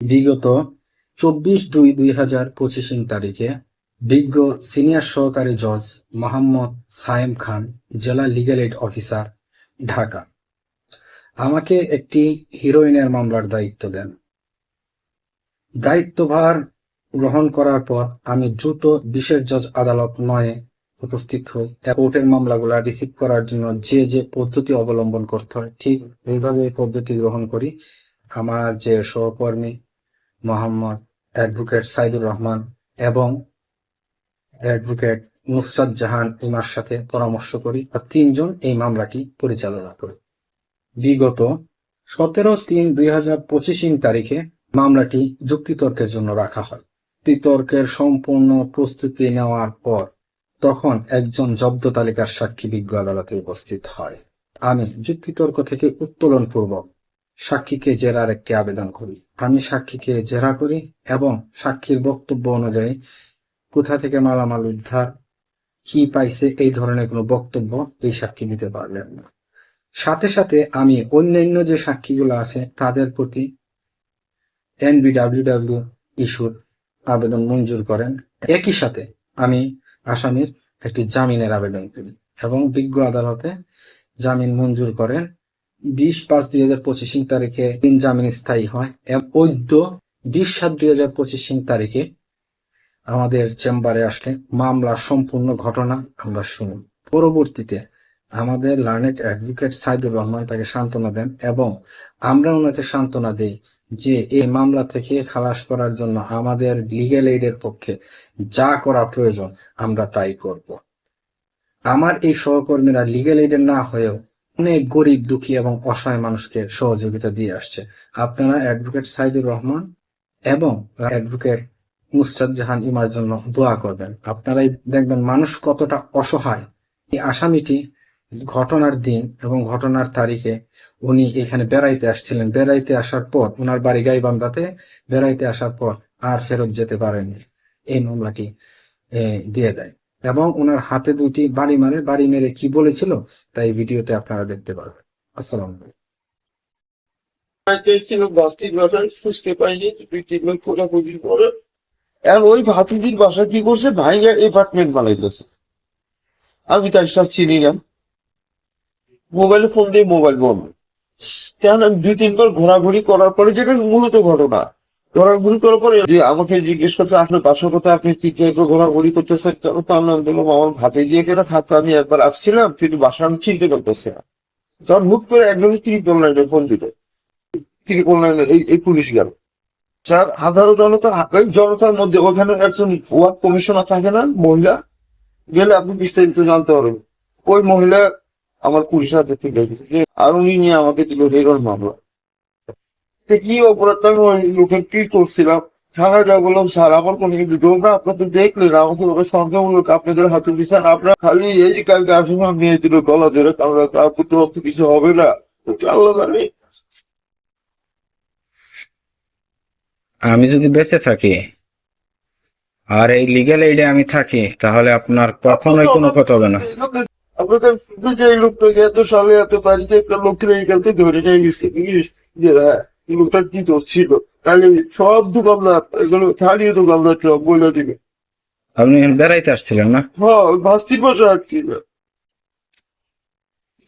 বিগত চব্বিশ দুই দুই হাজার পঁচিশ তারিখে বিজ্ঞ সিনিয়র সহকারী জজ মোহাম্মদ সায়েম খান, জেলা লিগ্যাল এইড অফিসার, ঢাকা। আমাকে একটি হিরোইনের মামলার দায়িত্ব দেন। দায়িত্বভার গ্রহণ করার পর আমি দ্রুত বিশেষ জজ আদালত নয়ে উপস্থিত হই। কোর্টের মামলাগুলা রিসিভ করার জন্য যে যে পদ্ধতি অবলম্বন করতে হয়, ঠিক এইভাবে এই পদ্ধতি গ্রহণ করি। আমার যে সহকর্মী মোহাম্মদ অ্যাডভোকেট সাইদুর রহমান এবং অ্যাডভোকেট নুসরাত জাহান ইমার সাথে পরামর্শ করি আর তিনজন এই মামলাটি পরিচালনা করি। বিগত সতেরো তিন দুই হাজার পঁচিশ তারিখে মামলাটি যুক্তিতর্কের জন্য রাখা হয়। যুক্তিতর্কের সম্পূর্ণ প্রস্তুতি নেওয়ার পর তখন একজন জব্দ তালিকার সাক্ষী বিজ্ঞ আদালতে উপস্থিত হয়। আমি যুক্তিতর্ক থেকে উত্তোলন পূর্বক সাক্ষীকে জেরার একটি আবেদন করি। আমি সাক্ষীকে জেরা করি এবং সাক্ষীর বক্তব্য অনুযায়ী কোথা থেকে মালামাল উদ্ধার, কি পাইছে, এই ধরনের কোনো বক্তব্য এই সাক্ষী দিতে পারলেন না। সাথে সাথে আমি অন্যান্য যে সাক্ষীগুলো আছে তাদের প্রতি এনবিডাব্লিউডাব্লিউ ইস্যুর আবেদন মঞ্জুর করেন। একই সাথে আমি আসামির একটি জামিনের আবেদন করি এবং বিজ্ঞ আদালতে জামিন মঞ্জুর করেন বিশ পাঁচ দুই হাজার পঁচিশ তারিখে তিন জামিন স্থায়ী হয় এবং বৈধ বিশ সাত দুই হাজার পঁচিশ তারিখে আমাদের চেম্বারে আসলে মামলার সম্পূর্ণ ঘটনা আমরা শুনি। পরবর্তীতে আমাদের লার্নেট অ্যাডভোকেট সাইদুর রহমান তাকে সান্ত্বনা দেন এবং আমরা ওনাকে সান্ত্বনা দেই যে এই মামলা থেকে খালাস করার জন্য আমাদের লিগেল এইডের পক্ষে যা করা প্রয়োজন আমরা তাই করব। আমার এই সহকর্মীরা লিগেল এইডের না হয়েও অনেক গরিব, দুঃখী এবং অসহায় মানুষকে সহযোগিতা দিয়ে আসছে। আপনারা অ্যাডভোকেট সাইদুর রহমান এবং অ্যাডভোকেট মুস্তাদ জাহান ইমার জন্য দোয়া করবেন। আপনারাই দেখবেন মানুষ কতটা অসহায়। এই আসামিটি ঘটনার দিন এবং ঘটনার তারিখে উনি এখানে বেড়াইতে আসছিলেন। বেড়াইতে আসার পর ওনার বাড়ি গাইবান্ধাতে বেড়াইতে আসার পর আর ফেরত যেতে পারেননি। এই মামলাটি দিয়ে দেয়। এবং ওনার হাতে দুটি বাড়ি মারে, বাড়ি মেরে কি বলেছিল তাই ভিডিওতে আপনারা দেখতে পারবেন। আসসালাম ছিল পাইনি দুই তিন মাস খোঁজাখুঁজির আর ওই কি করছে? ভাইয়া এপার্টমেন্ট আমি চিনি না। মোবাইলে ফোন দিয়ে মোবাইল আমি দুই তিনবার ঘোরাঘুরি করার পরে যেটা মূলত ঘটনা। ঘোরাঘুরি করার পরে যে আমাকে জিজ্ঞেস করছে, আপনার বাসার কথা আপনি তিনটে একবার ঘোরাঘুরি করতেছেন? কেন তো আমি বললাম, আমার ভাতে দিয়ে কেনা থাকতো, আমি একবার আসছিলাম, কিন্তু বাসা আমি চিনতে পারতেছি না। তখন হুট করে একদম ত্রিপল লাইনে ফোন দিল। ত্রিপল লাইনে, এই এই পুলিশ গেল। স্যার, হাজারো জনতা, এই জনতার মধ্যে ওখানে একজন ওয়ার্ড কমিশনার থাকে না, মহিলা, গেলে আপনি বিস্তারিত জানতে পারবেন। ওই মহিলা আমার পুলিশ হাতে তুলে দিয়েছে। আর উনি নিয়ে আমাকে দিল হেরোর মামলা। কি অপরাধটা আমি ওই লোকের কি করছিলাম? থানা যা বললাম স্যার আমার কোনো কিন্তু তোমরা আপনার তো দেখলেন আমাকে ওরা সন্দেহমূলক আপনাদের হাতে দিচ্ছেন আপনার খালি এই যে কালকে আসলে নিয়ে দিল গলা ধরে কারণ আপনি তো অত কিছু হবে না। আল্লাহ জানে। আমি যদি বেঁচে থাকি আর এই লিগ্যাল এইডে আমি থাকি তাহলে আপনার কখনোই কোনো কথা হবে না। আপনাদের যে এই লোকটাকে এত সালে এত তারিখে একটা লোকের এইখান থেকে ধরে নিয়ে গেছে যে হ্যাঁ। লোকটা ছিল? তাহলে সব দোকানদার এগুলো স্থানীয় দোকানদার সব বলে দিবে। আপনি বেড়াইতে আসছিলেন না? হ্যাঁ ওই ভাস্তির বাসা আসছিল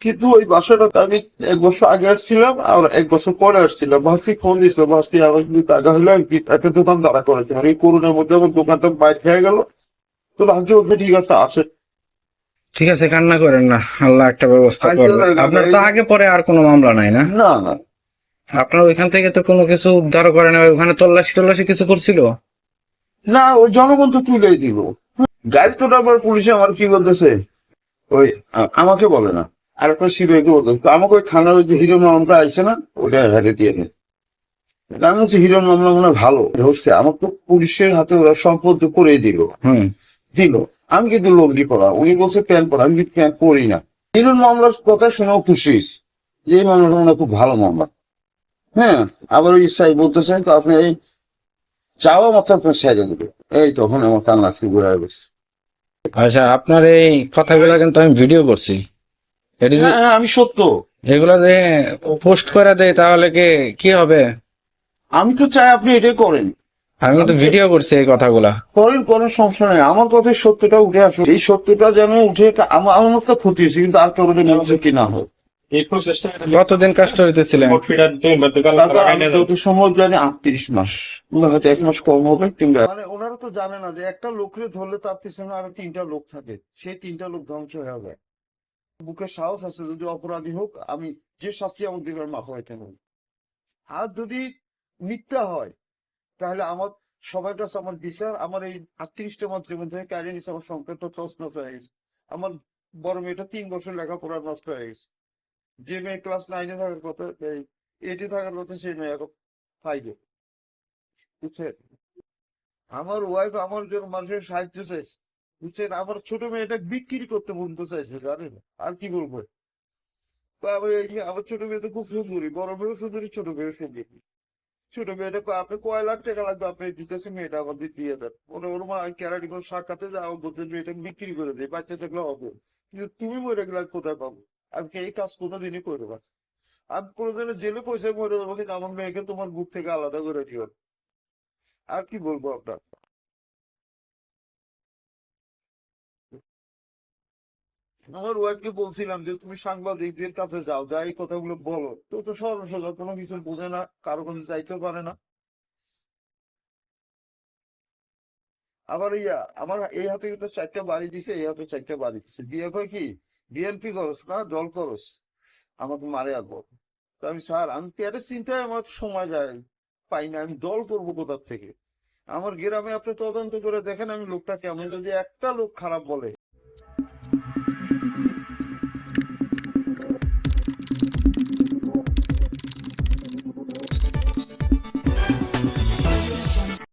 কিন্তু ওই বাসাটা আমি এক বছর আগে আসছিলাম আর এক বছর পরে আসছিলাম। ভাস্তি ফোন দিছিল ভাস্তি আমার কিন্তু টাকা হলো একটা দোকান দাঁড়া করেছি আমি করোনার মধ্যে আমার দোকানটা বাইর খেয়ে গেল। তো ভাস্তি ওকে ঠিক আছে আসে ঠিক আছে কান্না করেন না। আল্লাহ একটা ব্যবস্থা আচ্ছা, করবে। আপনার তো আগে পরে আর কোনো মামলা নাই না? না না। আপনার ওইখান থেকে তো কোনো কিছু উদ্ধার করে না ওখানে তল্লাশি টল্লাশি কিছু করছিল? না ওই জনগণ তো তুলেই দিল গাড়ি তো আবার পুলিশে আমার কি বলতেছে? ওই আমাকে বলে না। আর একটা সিবিআইকে বলতেছে। আমাকে ওই থানার ওই যে হিরো মামলাটা আইসে না ওটা হেরে দিয়ে দেয় আমি হচ্ছে হিরো মামলা মনে ভালো। ধরছে আমার তো পুলিশের হাতে ওরা সম্পদ করেই দিল। হুম। দিল। আমি কিন্তু লঙ্গি পরা উনি বলছে প্যান্ট পরা আমি কিন্তু প্যান্ট পরি না। হিরোর মামলার কথা শুনেও খুশি যে এই মামলাটা মনে হয় খুব ভালো মামলা। হ্যাঁ আবার ওই সাই বলতেছেন তো আপনি এই চাওয়া মাত্র আপনার সাইডে দেবে এই তখন আমার কান্না শুরু হয়ে গেছে। আচ্ছা আপনার এই কথাগুলো কিন্তু আমি ভিডিও করছি। হ্যাঁ হ্যাঁ, আমি সত্য। এগুলো যে পোস্ট করে দেয় তাহলে কি কি হবে? আমি তো চাই আপনি এটাই করেন। আমি তো ভিডিও করছি এই কথাগুলা। করেন করেন সমস্যা নেই। আমার কথায় সত্যটা উঠে আসুন এই সত্যটা যেন উঠে আমার আমার তো ক্ষতি হয়েছে কিন্তু আর কারোর মধ্যে কি না হয় কতদিন যত জানি আটত্রিশ মাস। হয়তো এক মাস কম হবে কিংবা মানে ওনারা তো জানে না যে একটা লোকরে ধরলে তার পিছনে আরও তিনটা লোক থাকে। সেই তিনটা লোক ধ্বংস হয়ে যায়। বুকে সাহস আছে যদি অপরাধী হোক আমি যে শাস্তি আমাকে দিবে আমি মাফা হইতে নেব আর যদি মিথ্যা হয় তাহলে আমার সবার কাছে আমার বিচার আমার এই আটত্রিশটা মাত্রের মধ্যে ক্যারিয়ে নিচ্ছে আমার সংকটটা তছনছ হয়ে গেছে। আমার বড় মেয়েটা তিন বছর লেখাপড়া নষ্ট হয়ে গেছে। যে মেয়ে ক্লাস নাইনে থাকার কথা এইটে থাকার কথা সেই মেয়ে এখন ফাইভে বুঝছেন? আমার ওয়াইফ আমার জন্য মানুষের সাহায্য চাইছে। বুঝছেন? আমার ছোট মেয়েটা বিক্রি করতে বলতে চাইছে, জানেন? আর কি বলব? আমার ছোট মেয়ে তো খুব সুন্দরী, বড় মেয়েও সুন্দরী, ছোট মেয়েও সুন্দরী। ছোট মেয়েটা আপনি কয় লাখ টাকা লাগবে? আপনি দিতেছে মেয়েটা আমাদের দিয়ে দেন। ওর ওর মা কেরানীগঞ্জ সাক্ষাতে যাও বলছে, মেয়েটা বিক্রি করে দেয় বাচ্চা থাকলে হবে কিন্তু তুমি মরে গেলে কোথায় পাবো? আমি এই কাজ কোনোদিনই করব আমি কোনোদিনও জেলে পয়সা মরে যাব কিন্তু আমার মেয়েকে তোমার বুক থেকে আলাদা করে দিও। আর কি বলব আপনার? আমার ওয়াইফকে বলছিলাম যে, তুমি সাংবাদিকদের কাছে যাও, যা এই কথাগুলো বলো। তো তো সরল সোজা কোনো কিছু বোঝে না, কারও কাছে যাইতেও পারে না। আবার ইয়া, আমার এই হাতে কিন্তু চারটা বাড়ি দিছে, এই হাতে চারটা বাড়ি দিছে। দিয়ে কয় কি বিএনপি করস না দল করস, আমাকে মারে আর বল। তো আমি, স্যার, আমি পেটের চিন্তায় আমার সময় যায়, পাই না, আমি দল করব কোথার থেকে? আমার গ্রামে আপনি তদন্ত করে দেখেন, আমি লোকটা কেমন, যদি একটা লোক খারাপ বলে।